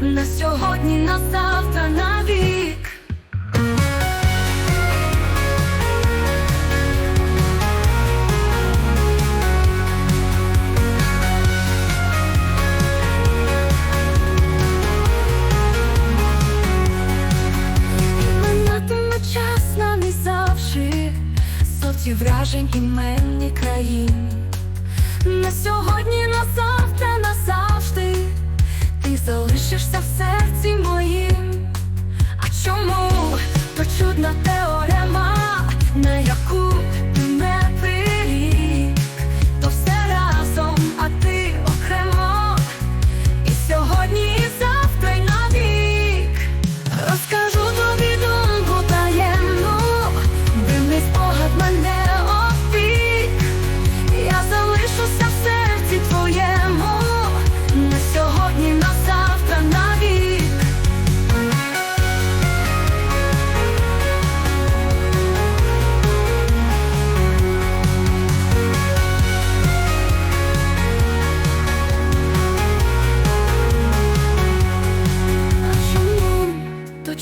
на сьогодні, на завтра, на вік. Вражень іменні країн На сьогодні, на завтра,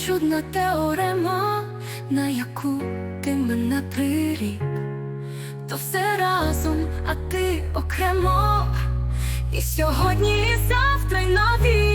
чудна теорема, на яку ти мене прирік? То все разом, а ти окремо. І сьогодні, і завтра, і навік.